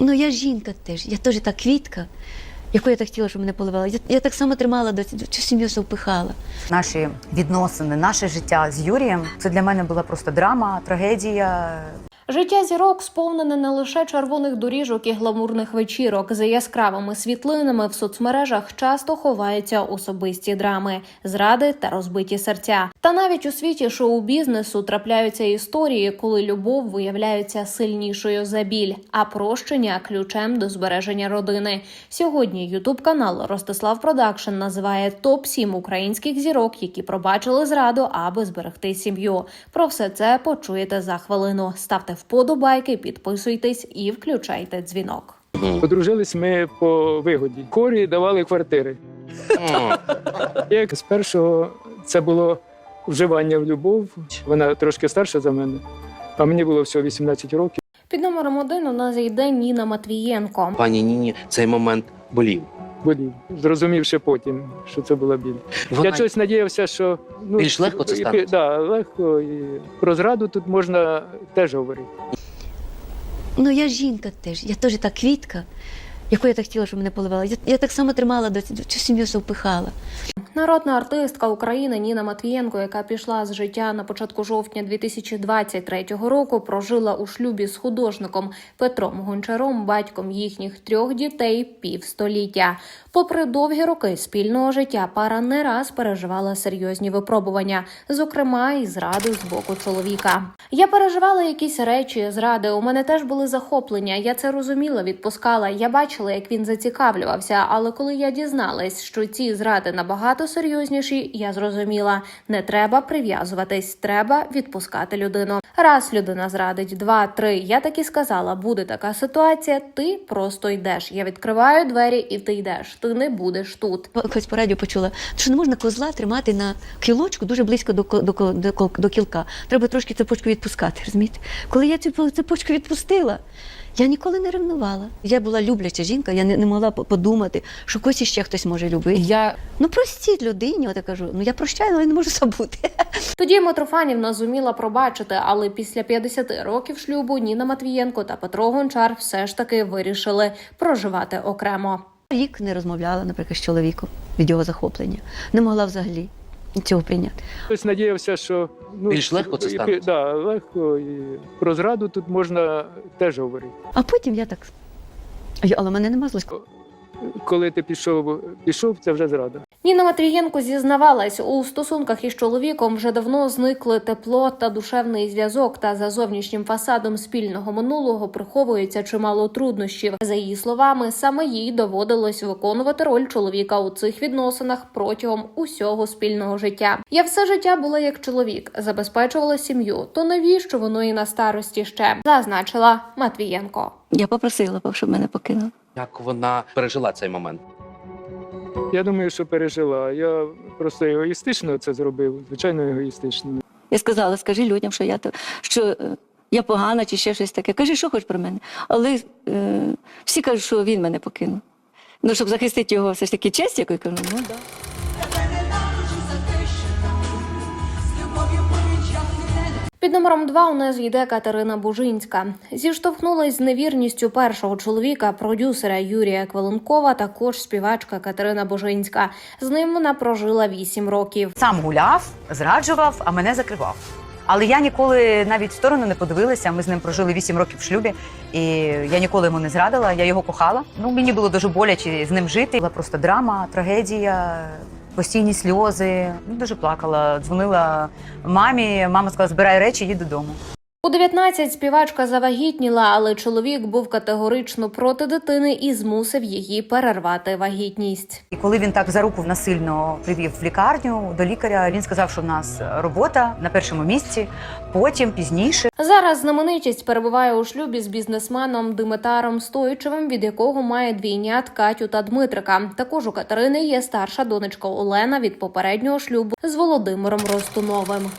Ну, я жінка теж, я теж та квітка, яку я так хотіла, щоб мене поливала. Я, я так само тримала до цю сім'ю совпихала. впихала. Наші відносини, наше життя з Юрієм це для мене була просто драма, трагедія. Життя зірок сповнене не лише червоних доріжок і гламурних вечірок. За яскравими світлинами в соцмережах часто ховаються особисті драми, зради та розбиті серця. Та навіть у світі шоу-бізнесу трапляються історії, коли любов виявляється сильнішою за біль, а прощення ключем до збереження родини. Сьогодні Ютуб канал Ростислав Продакшн називає топ 7 українських зірок, які пробачили зраду, аби зберегти сім'ю. Про все це почуєте за хвилину. Ставте вподобайки, підписуйтесь і включайте дзвінок. Подружились ми по вигоді. Корі давали квартири. Як з першого це було вживання в любов. Вона трошки старша за мене, а мені було всього 18 років. Під номером один у нас йде Ніна Матвієнко. Пані Ніні цей момент болів. Болів, зрозумівши потім, що це була біль. Вона Я щось надіявся, що ну Більш легко це і- Так, Да, легко. І про зраду тут можна теж говорити. Ну, я жінка теж, я теж та квітка, яку я так хотіла, щоб мене поливала. Я, я так само тримала до цю сім'ю все впихала. Народна артистка України Ніна Матвієнко, яка пішла з життя на початку жовтня 2023 року, прожила у шлюбі з художником Петром Гончаром, батьком їхніх трьох дітей півстоліття. Попри довгі роки спільного життя, пара не раз переживала серйозні випробування, зокрема і зраду з боку чоловіка. Я переживала якісь речі, зради. У мене теж були захоплення. Я це розуміла, відпускала. Я бачила, як він зацікавлювався. Але коли я дізналась, що ці зради набагато серйозніші, я зрозуміла, не треба прив'язуватись, треба відпускати людину. Раз людина зрадить, два, три. Я так і сказала, буде така ситуація. Ти просто йдеш. Я відкриваю двері, і ти йдеш. Ти не будеш тут. Якось по радіо почула, що не можна козла тримати на кілочку дуже близько до, до, до, до кілка. Треба трошки цепочку відпускати. розумієте? Коли я цю цепочку відпустила, я ніколи не ревнувала. Я була любляча жінка, я не, не могла подумати, що когось іще хтось може любити. Я Ну простіть людині, от я кажу, ну я прощаю, але не можу забути. Тоді Митрофанівна зуміла пробачити, але після 50 років шлюбу Ніна Матвієнко та Петро Гончар все ж таки вирішили проживати окремо. Рік не розмовляла, наприклад, з чоловіком від його захоплення. Не могла взагалі цього прийняти. Хтось надіявся, що ну Більш легко це стане? Да, легко. І про зраду тут можна теж говорити. А потім я так. Але в мене нема злості. Коли ти пішов, пішов, це вже зрада. Ніна Матвієнко зізнавалась, у стосунках із чоловіком вже давно зникли тепло та душевний зв'язок. Та за зовнішнім фасадом спільного минулого приховується чимало труднощів. За її словами, саме їй доводилось виконувати роль чоловіка у цих відносинах протягом усього спільного життя. Я все життя була як чоловік, забезпечувала сім'ю. То навіщо воно і на старості ще зазначила Матвієнко. Я попросила, щоб мене покинули. Як вона пережила цей момент? Я думаю, що пережила. Я просто егоїстично це зробив, звичайно, егоїстично. Я сказала, скажи людям, що я то що е, я погана чи ще щось таке. Кажи, що хоч про мене. Але е, всі кажуть, що він мене покинув. Ну, щоб захистити його все ж таки честь, яку я кажу, ну да. Під номером два у нас йде Катерина Бужинська. Зіштовхнулась з невірністю першого чоловіка, продюсера Юрія Кваленкова, також співачка Катерина Бужинська. З ним вона прожила вісім років. Сам гуляв, зраджував, а мене закривав. Але я ніколи навіть в сторону не подивилася. Ми з ним прожили 8 років в шлюбі, і я ніколи йому не зрадила. Я його кохала. Ну мені було дуже боляче з ним жити. Була просто драма, трагедія, постійні сльози. Ну, дуже плакала. Дзвонила мамі. Мама сказала, збирай речі, їдь додому. У 19 співачка завагітніла, але чоловік був категорично проти дитини і змусив її перервати вагітність. І коли він так за руку насильно привів в лікарню до лікаря, він сказав, що в нас робота на першому місці, потім пізніше. Зараз знаменитість перебуває у шлюбі з бізнесменом Димитаром Стоїчевим, від якого має двійнят Катю та Дмитрика. Також у Катерини є старша донечка Олена від попереднього шлюбу з Володимиром Ростуновим.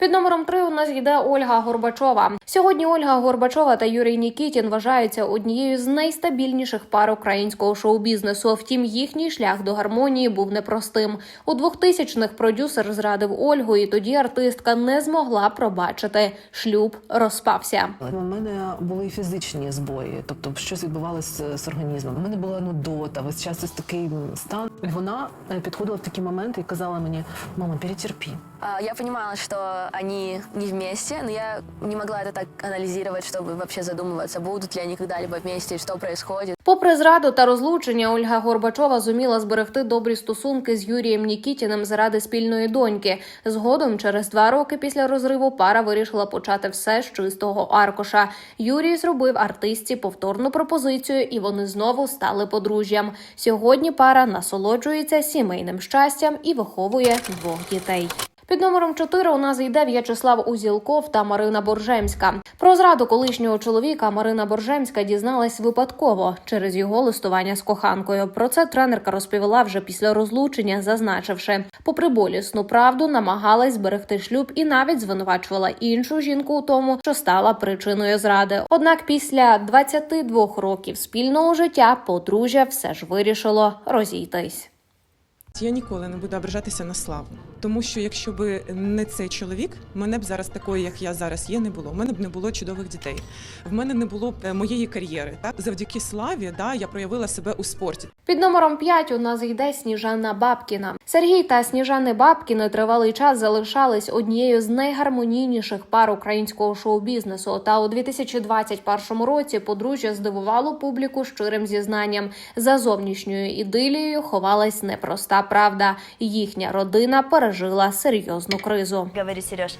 Під номером три у нас йде Ольга Горбачова. Сьогодні Ольга Горбачова та Юрій Нікітін вважаються однією з найстабільніших пар українського шоу-бізнесу. Втім, їхній шлях до гармонії був непростим. У 2000-х продюсер зрадив Ольгу, і тоді артистка не змогла пробачити. Шлюб розпався. У мене були фізичні збої, тобто щось відбувалося з, з організмом. У мене була нудота, весь час ось такий стан. Вона е, підходила в такі моменти і казала мені: мама, перетерпі. А, Я понимала, что они не вместе, но я не могла это так анализировать, чтобы вообще задумываться, будут ли они когда-либо вместе, и что происходит. Попри зраду та розлучення, Ольга Горбачова зуміла зберегти добрі стосунки з Юрієм Нікітіним заради спільної доньки. Згодом, через два роки після розриву, пара вирішила почати все з чистого аркуша. Юрій зробив артистці повторну пропозицію, і вони знову стали подружжям. Сьогодні пара насолоджується сімейним щастям і виховує двох дітей. Під номером 4 у нас йде В'ячеслав Узілков та Марина Боржемська. Про зраду колишнього чоловіка Марина Боржемська дізналась випадково через його листування з коханкою. Про це тренерка розповіла вже після розлучення, зазначивши, попри болісну правду, намагалась зберегти шлюб і навіть звинувачувала іншу жінку у тому, що стала причиною зради. Однак після 22 років спільного життя подружжя все ж вирішило розійтись. Я ніколи не буду ображатися на славу, тому що якщо б не цей чоловік, мене б зараз такої, як я зараз є, не було. У мене б не було чудових дітей. В мене не було б е, моєї кар'єри. Так завдяки славі, да, я проявила себе у спорті. Під номером 5 у нас йде Сніжана Бабкіна. Сергій та Сніжани Бабкіни тривалий час залишались однією з найгармонійніших пар українського шоу-бізнесу. Та у 2021 році подружжя здивувало публіку щирим зізнанням. За зовнішньою ідилією ховалась непроста правда. Їхня родина пережила серйозну кризу. Говорю, Сереж,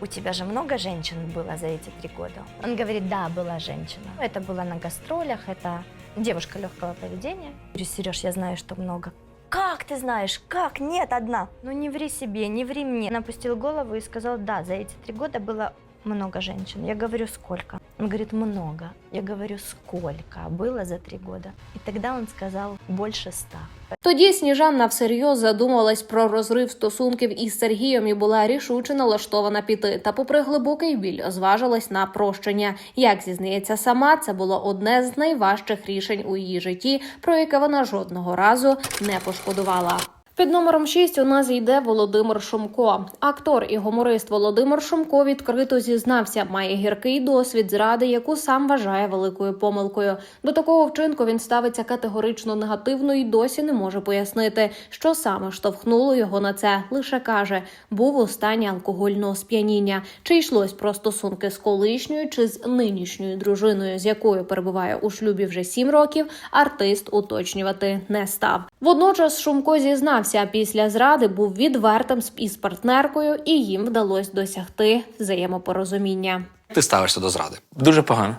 у тебя же много женщин было за эти три года? Он говорит, да, была женщина. Это было на гастролях, это девушка легкого поведения. Говорю, Сереж, я знаю, что много. Как ты знаешь? Как? Нет, одна. Ну не ври себе, не ври мне. Он опустил голову и сказал, да, за эти три года было много женщин. Я говорю, сколько? Он говорит, много. Я говорю, сколько было за три года? И тогда он сказал, больше ста. Тоді Сніжанна всерйоз задумалась про розрив стосунків із Сергієм і була рішуче налаштована піти. Та, попри глибокий біль, зважилась на прощення. Як зізнається сама, це було одне з найважчих рішень у її житті, про яке вона жодного разу не пошкодувала. Під номером 6 у нас йде Володимир Шумко. Актор і гуморист Володимир Шумко відкрито зізнався, має гіркий досвід зради, яку сам вважає великою помилкою. До такого вчинку він ставиться категорично негативно і досі не може пояснити, що саме штовхнуло його на це. Лише каже, був у стані алкогольного сп'яніння. Чи йшлось про стосунки з колишньою чи з нинішньою дружиною, з якою перебуває у шлюбі вже сім років, артист уточнювати не став. Водночас Шумко зізнався, після зради був відвертим із партнеркою, і їм вдалося досягти взаємопорозуміння. Ти ставишся до зради. Дуже погано.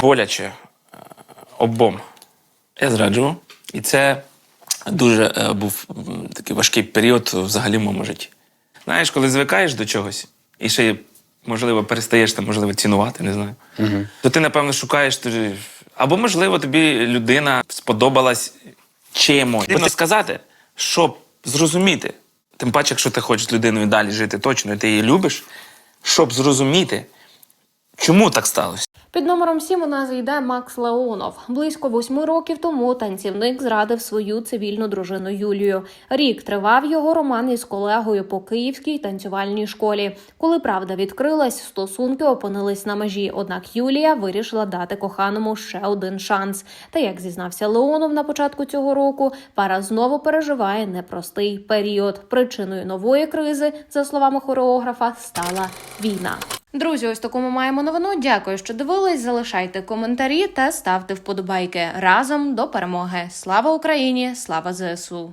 Боляче е, обом. Я зраджував. І це дуже е, був такий важкий період взагалі в моєму житті. Знаєш, коли звикаєш до чогось, і ще, можливо, перестаєш там, можливо, цінувати, не знаю, то ти, напевно, шукаєш. ти- Або, можливо, тобі людина сподобалась чимось. Потрібно сказати, щоб зрозуміти. Тим паче, якщо ти хочеш з людиною далі жити точно, і ти її любиш, щоб зрозуміти, чому так сталося. Під номером 7 у нас йде Макс Леонов. Близько восьми років тому танцівник зрадив свою цивільну дружину Юлію. Рік тривав його роман із колегою по київській танцювальній школі. Коли правда відкрилась, стосунки опинились на межі. Однак Юлія вирішила дати коханому ще один шанс. Та як зізнався Леонов на початку цього року, пара знову переживає непростий період. Причиною нової кризи, за словами хореографа, стала війна. Друзі, ось таку ми маємо новину. Дякую, що дивились. Залишайте коментарі та ставте вподобайки разом до перемоги. Слава Україні! Слава ЗСУ!